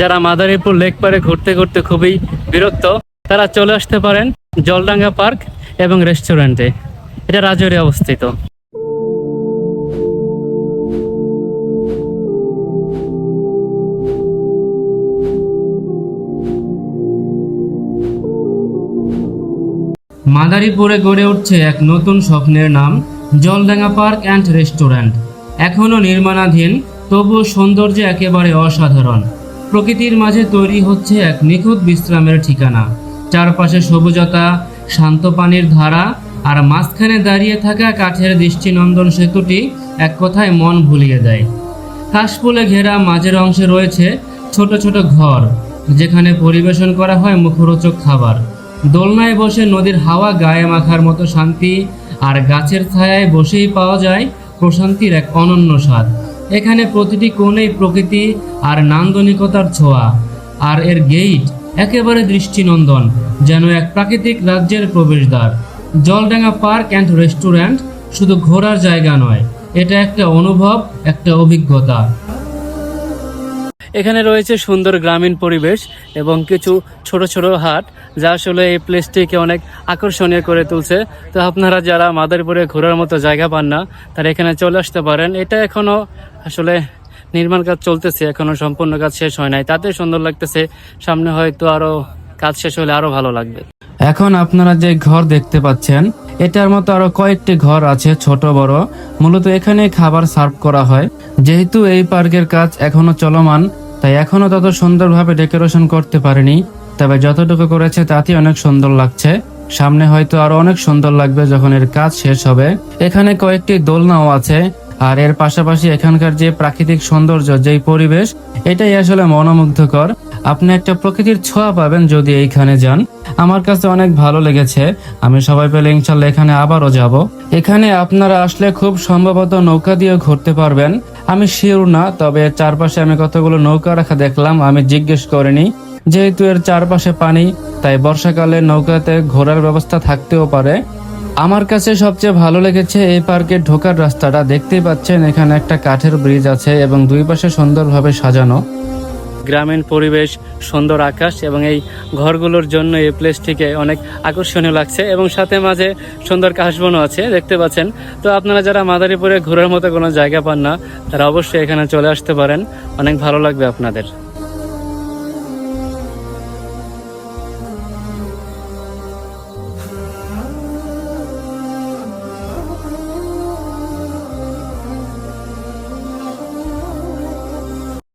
যারা মাদারীপুর লেক পারে ঘুরতে ঘুরতে খুবই বিরক্ত, তারা চলে আসতে পারেন জলডাঙ্গা পার্ক এবং রেস্টুরেন্টে। এটা রাজৌরি অবস্থিত। মাদারীপুরে গড়ে উঠছে এক নতুন স্বপ্নের নাম, জলডাঙ্গা পার্ক অ্যান্ড রেস্টুরেন্ট। এখনও নির্মাণাধীন, তবুও সৌন্দর্য একেবারে অসাধারণ। প্রকৃতির মাঝে তৈরি হচ্ছে এক নিখুঁত বিশ্রামের ঠিকানা। চারপাশে সবুজতা, শান্ত পানির ধারা আর মাঝখানে দাঁড়িয়ে থাকা কাঠের দৃষ্টিনন্দন সেতুটি এক কথায় মন ভুলিয়ে দেয়। কাশফুলে ঘেরা মাঝের অংশে রয়েছে ছোট ছোট ঘর, যেখানে পরিবেশন করা হয় মুখরোচক খাবার। দোলনায় বসে নদীর হাওয়া গায়ে মাখার মতো শান্তি আর গাছের ছায়ায় বসেই পাওয়া যায় প্রশান্তির এক অনন্য স্বাদ। এখানে প্রতিটি কোণেই প্রকৃতি আর নান্দনিকতার ছোঁয়া, আর এর গেইট একেবারে দৃষ্টিনন্দন, যেন এক প্রাকৃতিক রাজ্যের প্রবেশদ্বার। জলডাঙ্গা পার্ক অ্যান্ড রেস্টুরেন্ট শুধু ঘোরার জায়গা নয়, এটা একটা অনুভব, একটা অভিজ্ঞতা। এখানে রয়েছে সুন্দর গ্রামীণ পরিবেশ এবং কিছু ছোট ছোট হাট, যা আসলে এই প্লেসটিকে অনেক আকর্ষণীয় করে তুলছে। তো আপনারা যারা মাদারীপুরে ঘোরার মতো জায়গা পান না, তারা এখানে চলে আসতে পারেন। এটা এখনও আসলে নির্মাণ কাজ চলতেছে, এখনও সম্পূর্ণ কাজ শেষ হয় নাই। তাতে সুন্দর লাগতেছে, সামনে হয়তো আরও কাজ শেষ হলে আরও ভালো লাগবে। এখন আপনারা যে ঘর দেখতে পাচ্ছেন, এটার মতো আরও কয়েকটি ঘর আছে, ছোট, বড়। মূলত এখানে খাবার সার্ভ করা হয়। যেহেতু এই পার্কের কাজ এখনও চলমান তাই এখনও তত সুন্দরভাবে ডেকোরেশন করতে পারেনি, তবে যতটুকু করেছে তাতে অনেক সুন্দর লাগছে। সামনে হয়তো আরও অনেক সুন্দর লাগবে যখন এর কাজ শেষ হবে। এখানে কয়েকটি দোলনাও আছে, আর এর পাশাপাশি এখানকার যে প্রাকৃতিক সৌন্দর্য, যেই পরিবেশ, এটাই আসলে মনোমুগ্ধকর। আপনি একটা প্রকৃতির ছোঁয়া পাবেন যদি এইখানে যান। আমার কাছে অনেক ভালো লেগেছে। আমি সবাই পেলে ইনশাল্লাহ এখানে আবারও যাব। এখানে আপনারা আসলে খুব সম্ভবত নৌকা দিয়ে ঘুরতে পারবেন। আমি শিওর না, তবে চারপাশে আমি কতগুলো নৌকা রাখা দেখলাম, আমি জিজ্ঞেস করিনি। যেহেতু এর চারপাশে পানি, তাই বর্ষাকালে নৌকাতে ঘোরার ব্যবস্থা থাকতেও পারে। আমার কাছে সবচেয়ে ভালো লেগেছে এই পার্কের ঢোকার রাস্তাটা। দেখতেই পাচ্ছেন, এখানে একটা কাঠের ব্রিজ আছে এবং দুই পাশে সুন্দরভাবে সাজানো। গ্রামীণ পরিবেশ, সুন্দর আকাশ এবং এই ঘরগুলোর জন্য এই প্লেসটিকে অনেক আকর্ষণীয় লাগছে এবং সাথে মাঝে সুন্দর কাশবনও আছে, দেখতে পাচ্ছেন। তো আপনারা যারা মাদারীপুরে ঘোরার মতো কোনো জায়গা পান না, তারা অবশ্যই এখানে চলে আসতে পারেন। অনেক ভালো লাগবে আপনাদের।